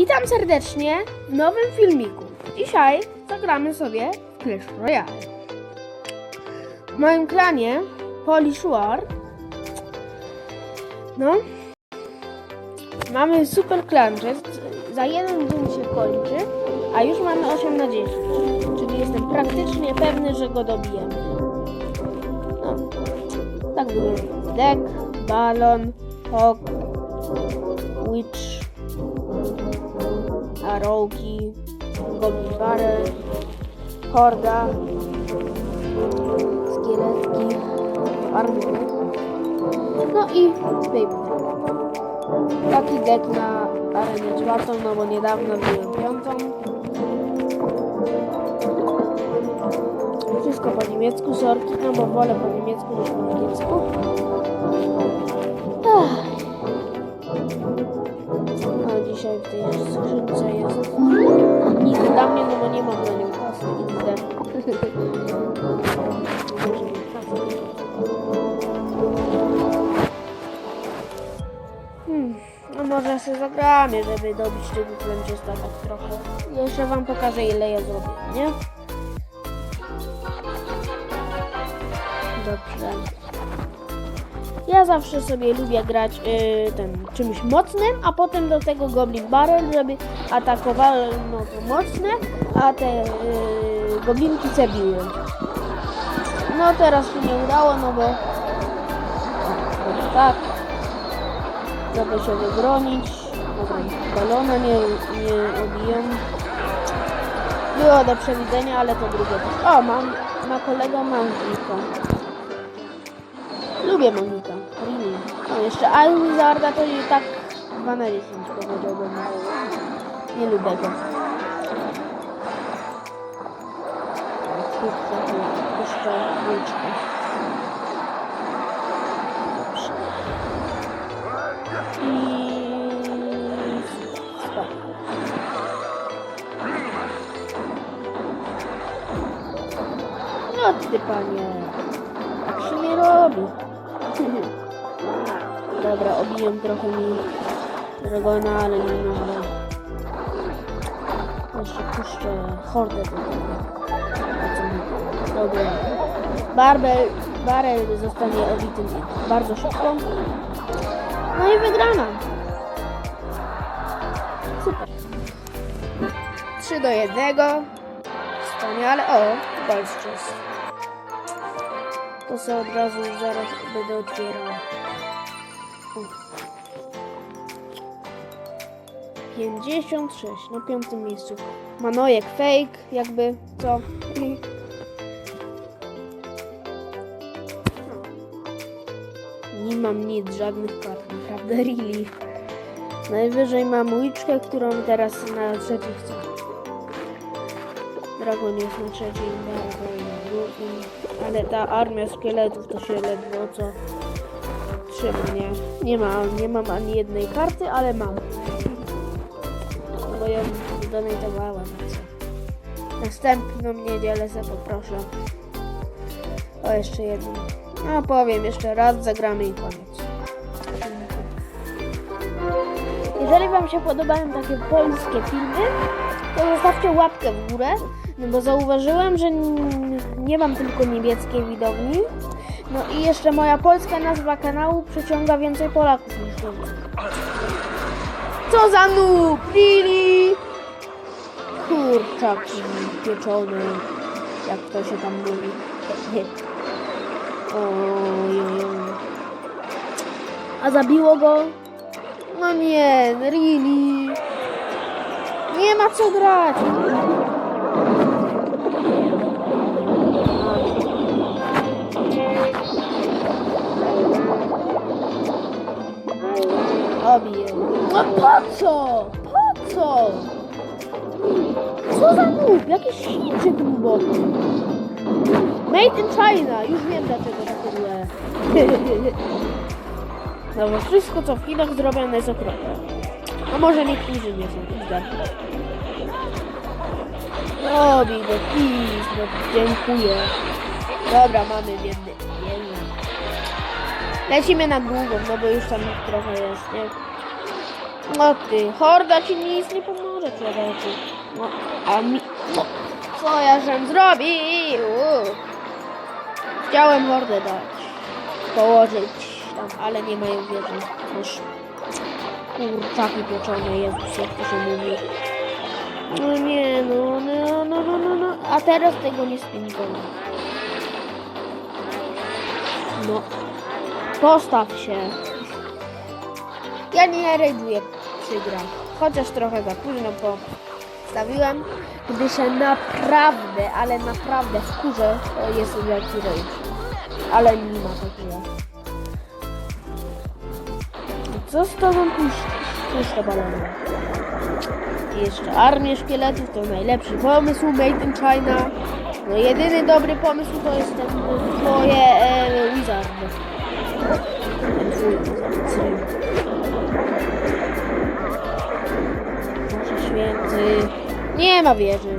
Witam serdecznie w nowym filmiku. Dzisiaj zagramy sobie w Clash Royale. W moim klanie Polish War no mamy super klan, że za jeden dzień się kończy, a już mamy 8 na 10. Czyli jestem praktycznie pewny, że go dobijemy. No, tak wygląda deck, balon, hawk, witch, Arrowki, Goblin Horda, Szkieletki, Armię. No i Paper. Taki deck na arenę czwartą, no bo niedawno byłem piątą. Wszystko po niemiecku, sorki, no bo wolę po niemiecku niż po angielsku. No zagramy, żeby dobić tego klęczysta tak trochę. Jeszcze wam pokażę ile ja zrobię, nie? Dobrze. Ja zawsze sobie lubię grać y, ten czymś mocnym, a potem do tego Goblin Barrel, żeby atakowały no to mocne, a te y, goblinki se biły. No teraz się nie udało, no bo no, tak. Żeby się wybronić. Dobra, balona nie, nie obiją. Było do przewidzenia, ale to drugie. O, mam, ma kolega Mangika. Lubię Monika. Really. No jeszcze Iron Wizarda to i tak 2 na 10 powiedziałbym. Nie lubię go. Kurczę, puszczę wilczkę. Ty panie. Tak się nie robi. Dobra, obiłem trochę mi dragona, ale nie mogę. Jeszcze puszczę hordę do Dobra. Barbel, barel zostanie obity bardzo szybko. No i wygrana. Super. 3 do 1. Wspaniale. O, Goldstrzys. To sobie od razu zaraz będę otwierał. O. 56 na piątym miejscu. Manojek fake, jakby co? Nie mam nic, żadnych kart, naprawdę, really. Najwyżej mam łyczkę, którą teraz na trzecim chcę. Dragon jest na drugim. Ale ta armia szkieletów to się ledwo co trzyma, nie? Nie, ma, nie mam ani jednej karty, ale mam. Bo ją donatowałem. Następną niedzielę se poproszę. O, jeszcze jedną. No powiem jeszcze raz, zagramy i koniec. Jeżeli Wam się podobają takie polskie filmy, to zostawcie łapkę w górę, no bo zauważyłem, że nie mam tylko niemieckiej widowni. No i jeszcze moja polska nazwa kanału przyciąga więcej Polaków niż Niemców. Co za noob, really? Kurczaki pieczony, jak to się tam mówi. Ojej. A zabiło go? No nie, really. Nie ma co grać. No po co? Po co? Co za noob? Jakiś Chińczyk nubowy. Made in China. Już wiem dlaczego takie złe. No bo wszystko co w Chinach zrobione jest okropne. A może niektórzy nie są źle. No, Bigo, please, no dziękuję. Dobra, mamy biedny. Lecimy na długą, no bo już tam trochę jest, nie? No ty, horda ci nic nie pomoże, człowieku. No, a mi... No, co ja żem zrobił? Chciałem hordę dać. Położyć tam, ale nie mają wiedzy. Kurczaki pieczone, Jezus, jak to się mówi. No nie, no, no, no, no, no, no. A teraz tego nie spinkuję. No. Postaw się. Ja nie rajduję przy grach. Chociaż trochę za późno postawiłem, gdy się naprawdę, ale naprawdę wkurzę, to jest wielki rage. Ale nie ma takiego. Co z tobą puszczasz? Puszczę balony. I jeszcze armię szkieletów to najlepszy pomysł Made in China. No jedyny dobry pomysł to jest ten e, twoje e, Wizard. Boże święty. Nie ma wieży.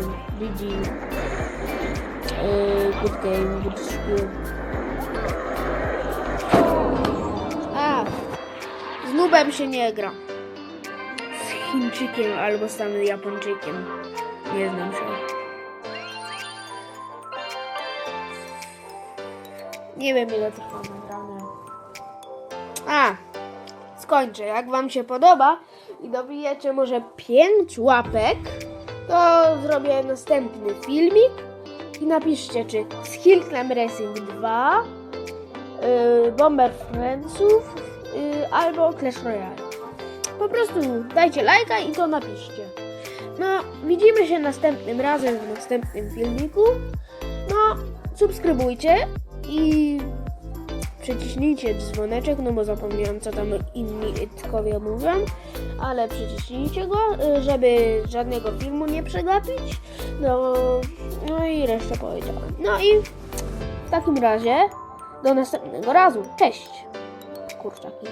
Yy, good game, good skill. A, z nubem się nie gra. Chińczykiem albo samym Japończykiem. Nie znam się. Nie wiem ile trwa nagrane. A, skończę. Jak Wam się podoba i dobijecie może 5 łapek, to zrobię następny filmik i napiszcie, czy z Hillclimb Racing 2, yy, Bomber Friendsów yy, albo Clash Royale. Po prostu dajcie lajka i to napiszcie. No, widzimy się następnym razem w następnym filmiku. No, subskrybujcie i przyciśnijcie dzwoneczek, no bo zapomniałam co tam inni tkowie mówią, ale przyciśnijcie go, y, żeby żadnego filmu nie przegapić. No, no i resztę powiedziałem. No i w takim razie do następnego razu. Cześć! Kurczaki.